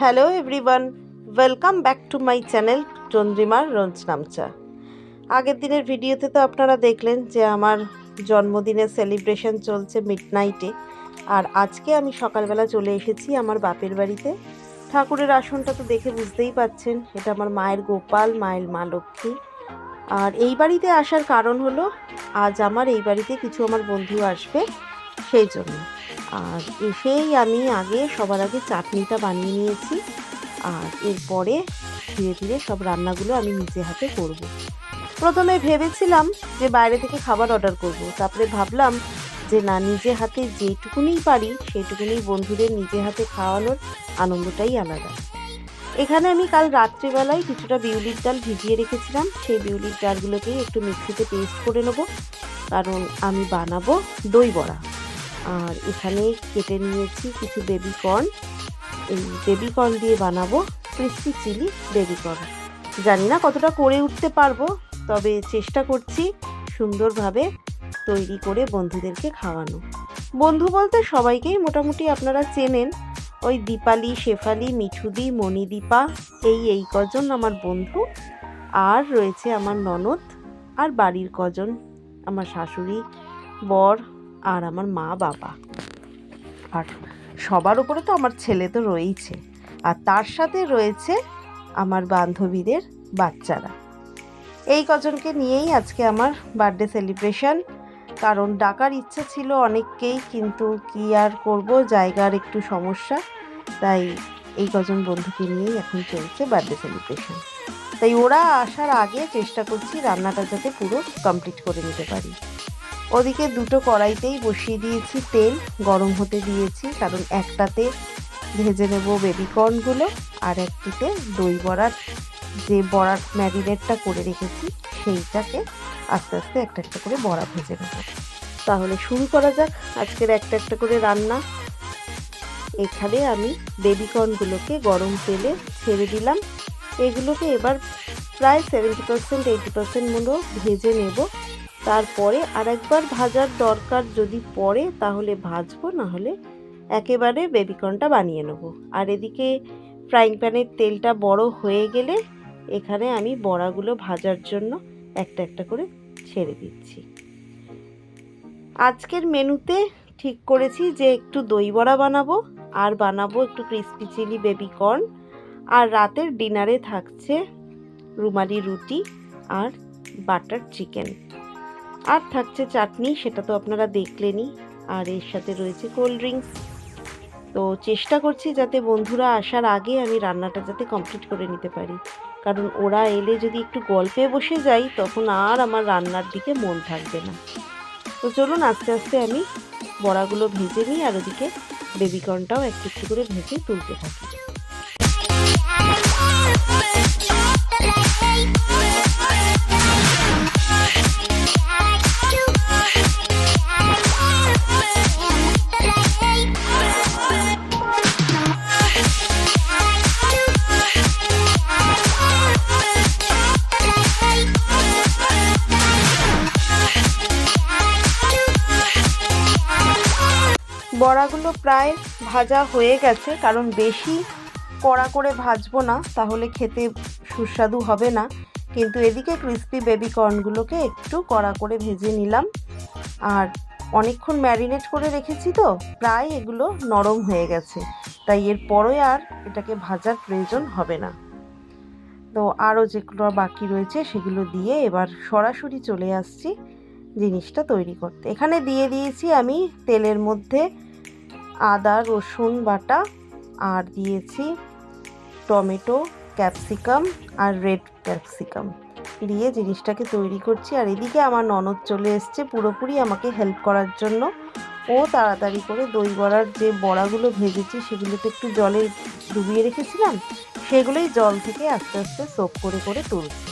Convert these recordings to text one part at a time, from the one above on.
Hello everyone welcome back to my channel চন্দ্রিমার রঞ্জ নামচা আগের দিনের ভিডিওতে তো আপনারা দেখলেন যে আমার জন্মদিনের সেলিব্রেশন চলছে মিডনাইটে আর আজকে আমি সকালবেলা চলে এসেছি আমার বাপের বাড়িতে। ঠাকুরের আসনটা তো দেখে বুঝতেই পাচ্ছেন, এটা আমার মায়ের গোপাল, মায়ের মা লক্ষ্মী। আর এই বাড়িতে আসার কারণ হলো, আজ আমার এই বাড়িতে কিছু আমার বন্ধু আসবে, সেই জন্য। আর এসেই আমি আগে সবার আগে চাটনিটা বানিয়ে নিয়েছি। আর এরপরে ধীরে ধীরে সব রান্নাগুলো আমি নিজে হাতে করব। প্রথমে ভেবেছিলাম যে বাইরে থেকে খাবার অর্ডার করব। তারপরে ভাবলাম যে না, নিজে হাতে যেটুকুনি পারি সেইটুকুনি বন্ধুদের নিজে হাতে খাওয়ানোর আনন্দটাই আলাদা। এখানে আমি কাল রাত্রিবেলায় কিছুটা বিউলির ডাল ভিজিয়ে রেখেছিলাম। সেই বিউলির ডালগুলোকেই একটু মিক্সিতে পেস্ট করে নেব। কারণ আমি বানাবো দই বড়া। আর এখানে কেটে নিয়েছি কিছু বেবি কর্ন এই বেবি কর্ন দিয়ে বানাবো ক্রিস্পি চিলি বেবি কর্ন জানি না কতটা করে উঠতে পারব, তবে চেষ্টা করছি সুন্দরভাবে তৈরি করে বন্ধুদেরকে খাওয়ানো। বন্ধু বলতে সবাইকেই মোটামুটি আপনারা চেনেন, ওই দীপালি, শেফালি, মিঠুদি, মণিদীপা, এই এই কজন আমার বন্ধু। আর রয়েছে আমার ননদ আর বাড়ির কজন, আমার শাশুড়ি, বর আর আমার মা বাবা। আর সবার উপরে তো আমার ছেলে তো রয়েইছে। আর তার সাথে রয়েছে আমার বান্ধবীদের বাচ্চারা। এই কজনকে নিয়েই আজকে আমার বার্থডে সেলিব্রেশন কারণ ডাকার ইচ্ছে ছিল অনেককেই, কিন্তু কি আর করব, জায়গার একটু সমস্যা। তাই এই কজন বন্ধুকে নিয়েই এখন চলছে বার্থডে সেলিব্রেশন তাই ওরা আসার আগে চেষ্টা করছি রান্নাটা যাতে পুরো কমপ্লিট করে নিতে পারি। ওদিকে দুটো কড়াইতেই বসিয়ে দিয়েছি তেল, গরম হতে দিয়েছি, কারণ একটাতে ভেজে নেব বেবিকর্নগুলো আর একটিতে দই বড়ার, যে বড়ার ম্যারিনেটটা করে রেখেছি, সেইটাকে আস্তে আস্তে একটা একটা করে বড়া ভেজে নেব। তাহলে শুরু করা যাক, আজকের একটা একটা করে রান্না। এখানে আমি বেবিকর্নগুলোকে গরম তেলে ছেড়ে দিলাম। এগুলোকে এবার প্রায় সেভেন্টি পার্সেন্ট এইটি পার্সেন্ট মতো ভেজে নেব। তারপরে আর একবার ভাজার দরকার যদি পড়ে, তাহলে ভাজবো না হলে একেবারে বেবিকর্নটা বানিয়ে নেব। আর এদিকে ফ্রাইং প্যানের তেলটা বড় হয়ে গেলে এখানে আমি বড়াগুলো ভাজার জন্য একটা একটা করে ছেড়ে দিচ্ছি। আজকের মেনুতে ঠিক করেছি যে একটু দই বড়া বানাবো, আর বানাবো একটু ক্রিস্পি চিলি বেবি কর্ন আর রাতের ডিনারে থাকছে রুমালি রুটি আর বাটার চিকেন। আর থাকছে চাটনি, সেটা তো আপনারা দেখলেনই। আর এর সাথে রয়েছে কোল্ড ড্রিঙ্কস তো চেষ্টা করছি যাতে বন্ধুরা আসার আগে আমি রান্নাটা যাতে কমপ্লিট করে নিতে পারি। কারণ ওরা এলে যদি একটু গল্পে বসে যাই, তখন আর আমার রান্নার দিকে মন থাকবে না। তো চলুন, আস্তে আস্তে আমি বড়াগুলো ভেজে নিই, আর ওদিকে বেবিকর্নটাও একটু একটু করে ভেজে তুলতে থাকি। বড়াগুলো প্রায় ভাজা হয়ে গেছে, কারণ বেশি কড়া করে ভাজবো না, তাহলে খেতে সুস্বাদু হবে না। কিন্তু এদিকে ক্রিস্পি বেবি কর্নগুলোকে একটু কড়া করে ভেজে নিলাম। আর অনেকক্ষণ ম্যারিনেট করে রেখেছি তো, প্রায় এগুলো নরম হয়ে গেছে। তাই এর পরে আর এটাকে ভাজার প্রয়োজন হবে না। তো আরও যেগুলো বাকি রয়েছে, সেগুলো দিয়ে এবার সরাসরি চলে আসছি জিনিসটা তৈরি করতে। এখানে দিয়ে দিয়েছি আমি তেলের মধ্যে আদা, রসুন বাটা আর দিয়েছি টমেটো, ক্যাপসিকাম আর রেড ক্যাপসিকাম। দিয়ে জিনিসটাকে তৈরি করছি আর এদিকে আমার ননদ চলে এসছে পুরোপুরি আমাকে হেল্প করার জন্য। ও তাড়াতাড়ি করে দই বড়ার যে বড়াগুলো ভেজেছি সেগুলোতে একটু জলে ডুবিয়ে রেখেছিলাম, সেগুলোই জল থেকে আস্তে আস্তে সোপ করে করে তুলছি।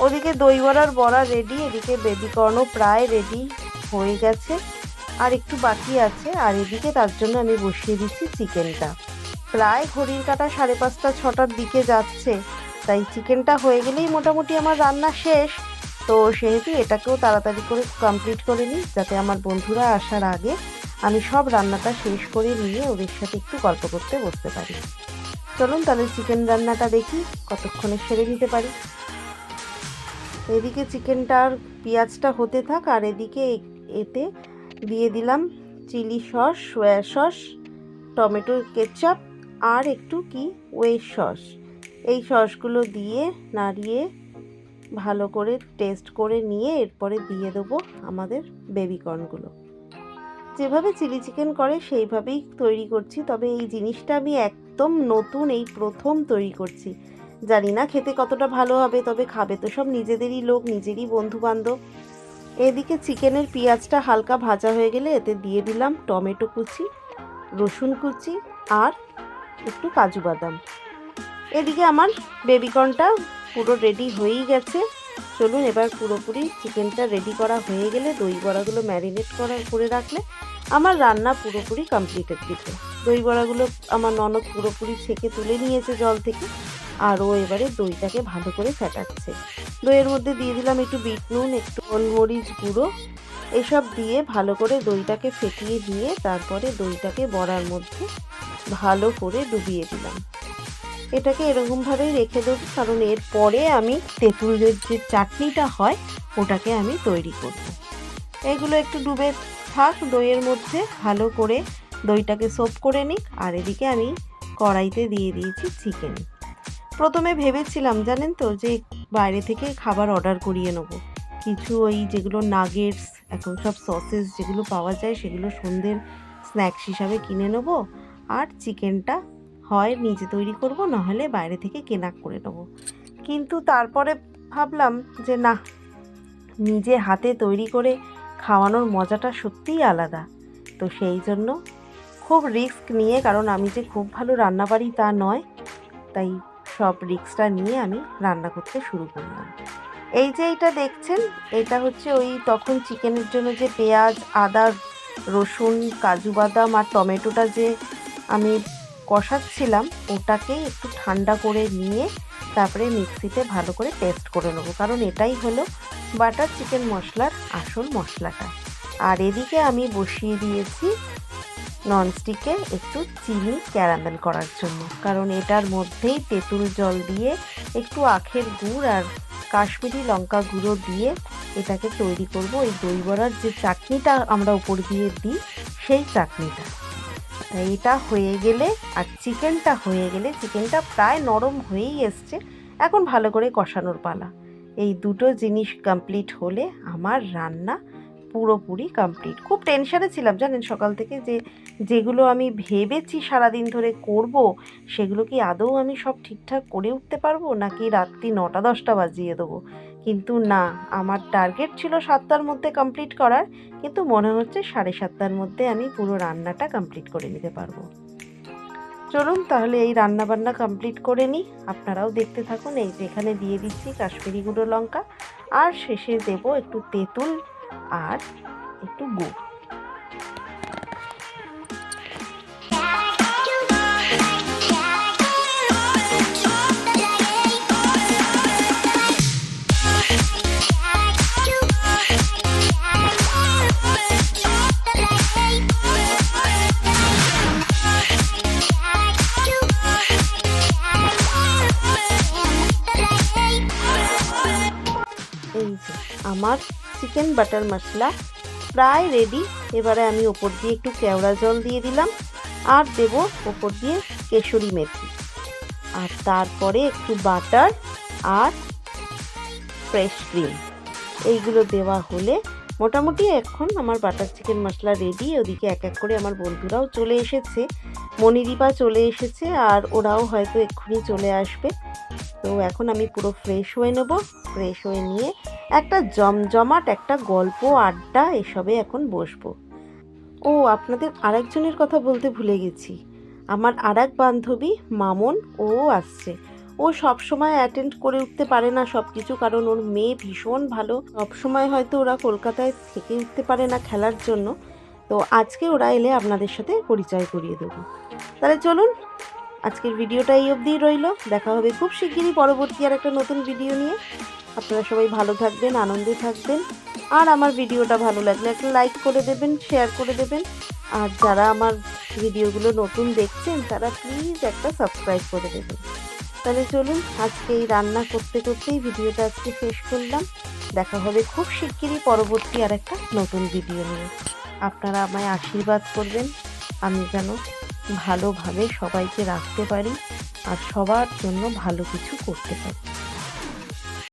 ওদিকে দই বড়ার বড়া রেডি এদিকে বেবিকর্নও প্রায় রেডি হয়ে গেছে। আর একটু বাকি আছে, আর এদিকে তার জন্য আমি বসিয়ে দিচ্ছি চিকেনটা। প্রায় ঘড়ির কাটা সাড়ে পাঁচটা, ছটার দিকে যাচ্ছে। তাই চিকেনটা হয়ে গেলেই মোটামুটি আমার রান্না শেষ। তো সেহেতু এটাকেও তাড়াতাড়ি করে কমপ্লিট করে নিই, যাতে আমার বন্ধুরা আসার আগে আমি সব রান্নাটা শেষ করে নিয়ে ওদের সাথে একটু গল্প করতে বসতে পারি। চলুন তাহলে চিকেন রান্নাটা দেখি, কতক্ষণে সেরে নিতে পারি। এদিকে চিকেনটার পেঁয়াজটা হতে থাক, আর এদিকে এতে দিয়ে দিলাম chilli sauce, soya sauce, tomato ketchup আর একটু কি ওয়েট সস। এই সসগুলো দিয়ে নাড়িয়ে ভালো করে টেস্ট করে নিয়ে এরপরে দিয়ে দেবো আমাদের বেবিকর্নগুলো যেভাবে চিলি চিকেন করে সেইভাবেই তৈরি করছি, তবে এই জিনিসটা আমি একদম নতুন এই প্রথম তৈরি করছি। জানি না খেতে কতটা ভালো হবে, তবে খাবে তো সব নিজেদেরই লোক, নিজেরই বন্ধু বান্ধব এদিকে চিকেনের পেঁয়াজটা হালকা ভাজা হয়ে গেলে এতে দিয়ে দিলাম টমেটো কুচি, রসুন কুচি আর একটু কাজু বাদাম। এদিকে আমার বেবিকর্নটা পুরো রেডি হয়েই গেছে। চলুন এবার পুরোপুরি চিকেনটা রেডি করা হয়ে গেলে দই বড়াগুলো ম্যারিনেট করা করে রাখলে আমার রান্না পুরোপুরি কমপ্লিটেড দিতে। দই বড়াগুলো আমার ননদ পুরোপুরি ছেঁকে তুলে নিয়েছে জল থেকে, আর ও এবারে দইটাকে ভালো করে ফেটাচ্ছে। দইয়ের মধ্যে দিয়ে দিলাম একটু বিট নুন একটু গোলমরিচ গুঁড়ো। এসব দিয়ে ভালো করে দইটাকে ফেটিয়ে দিয়ে তারপরে দইটাকে বড়ার মধ্যে ভালো করে ডুবিয়ে দিলাম। এটাকে এরকমভাবেই রেখে দেবো, কারণ এরপরে আমি তেঁতুলের যে চাটনিটা হয়, ওটাকে আমি তৈরি করব। এগুলো একটু ডুবে থাক, দইয়ের মধ্যে ভালো করে দইটাকে সোপ করে নিক, আর এদিকে আমি কড়াইতে দিয়ে দিয়েছি চিকেন। প্রথমে ভেবেছিলাম, জানেন তো, যে বাইরে থেকে খাবার অর্ডার করিয়ে নেব। কিছু ওই যেগুলো নাগেটস এখন সব সসেস যেগুলো পাওয়া যায় সেগুলো সন্ধ্যের স্ন্যাক্স হিসাবে কিনে নেব। আর চিকেনটা হয় নিজে তৈরি করব, নাহলে বাইরে থেকে কেনা করে নেব। কিন্তু তারপরে ভাবলাম যে না, নিজে হাতে তৈরি করে খাওয়ানোর মজাটা সত্যিই আলাদা। তো সেই জন্য খুব রিস্ক নিয়ে, কারণ আমি যে খুব ভালো রান্না পারি তা নয়, তাই সব রিক্সটা নিয়ে আমি রান্না করতে শুরু করলাম। এই যে এটা দেখছেন, এটা হচ্ছে ওই তখন চিকেনের জন্য যে পেঁয়াজ, আদা, রসুন, কাজু বাদাম আর টমেটোটা যে আমি কষাচ্ছিলাম, ওটাকে একটু ঠান্ডা করে নিয়ে তারপরে মিক্সিতে ভালো করে পেস্ট করে নেব। কারণ এটাই হলো বাটার চিকেন মশলার আসল মশলাটা। আর এদিকে আমি বসিয়ে দিয়েছি ননস্টিকে একটু চিনি, ক্যারামেল করার জন্য। কারণ এটার মধ্যেই তেঁতুল জল দিয়ে একটু আখের গুড় আর কাশ্মীরি লঙ্কা গুঁড়ো দিয়ে এটাকে তৈরি করব। এই দই বড়ার যে চাটনিটা আমরা উপর দিয়ে দিই, সেই চাটনিটা। তাই এটা হয়ে গেলে আর চিকেনটা হয়ে গেলে, চিকেনটা প্রায় নরম হয়েই এসছে। এখন ভালো করে কষানোর পালা। এই দুটো জিনিস কমপ্লিট হলে আমার রান্না পুরোপুরি কমপ্লিট খুব টেনশানে ছিলাম, জানেন? সকাল থেকে যে, যেগুলো আমি ভেবেছি সারাদিন ধরে করব, সেগুলো কি আদৌ আমি সব ঠিকঠাক করে উঠতে পারব? নাকি রাত্রি নটা, দশটা বাজিয়ে দেবো? কিন্তু না, আমার টার্গেট ছিল সাতটার মধ্যে কমপ্লিট করার, কিন্তু মনে হচ্ছে সাড়ে সাতটার মধ্যে আমি পুরো রান্নাটা কমপ্লিট করে নিতে পারব। চলুন তাহলে এই রান্না বান্না কমপ্লিট করে নিই আপনারাও দেখতে থাকুন, এই যেখানে দিয়ে দিচ্ছি কাশ্মীরি গুঁড়ো লঙ্কা। আর শেষে দেব একটু তেঁতুল আর একটু গুড় এই যে আমার চিকেন বাটার মশলা প্রায় রেডি এবারে আমি ওপর দিয়ে একটু কেওড়া জল দিয়ে দিলাম, আর দেব ওপর দিয়ে কেশরি মেথি। আর তারপরে একটু বাটার আর ফ্রেশ ক্রিম এইগুলো দেওয়া হলে মোটামুটি এখন আমার বাটার চিকেন মশলা রেডি ওদিকে এক এক করে আমার বন্ধুরাও চলে এসেছে মনিদীপা চলে এসেছে, আর ওরাও হয়তো এক্ষুনি চলে আসবে। তো এখন আমি পুরো ফ্রেশ হয়ে নেব। ফ্রেশ হয়ে নিয়ে একটা জমজমাট, একটা গল্প, আড্ডা, এসবে এখন বসবো। ও, আপনাদের আরেকজনের কথা বলতে ভুলে গেছি। আমার আর এক বান্ধবী, মামন, ও আসছে। ও সব সময় অ্যাটেন্ড করে উঠতে পারে না সব কিছু কারণ ওর মেয়ে ভীষণ ভালো। সব সময় হয়তো ওরা কলকাতায় থেকে উঠতে পারে না খেলার জন্য। তো আজকে ওরা এলে আপনাদের সাথে পরিচয় করিয়ে দেবো। তাহলে চলুন, আজকের ভিডিওটা এই অবধিই রইল। দেখা হবে খুব শিগগিরই পরবর্তী আর একটা নতুন ভিডিও নিয়ে। আপনারা সবাই ভালো থাকবেন, আনন্দে থাকবেন। আর আমার ভিডিওটা ভালো লাগলে একটা লাইক করে দেবেন শেয়ার করে দেবেন। আর যারা আমার ভিডিওগুলো নতুন দেখছেন, তারা প্লিজ একটা সাবস্ক্রাইব করে দেবেন। তাহলে চলুন, আজকে এই রান্না করতে করতেই ভিডিওটা আজকে শেষ করলাম। দেখা হবে খুব শিগগিরই পরবর্তী আর একটা নতুন ভিডিও নিয়ে। আপনারা আমায় আশীর্বাদ করবেন। আমি যেন ভালোভাবে সবাইকে রাখতে পারি আর সবার জন্য ভালো কিছু করতে পারি।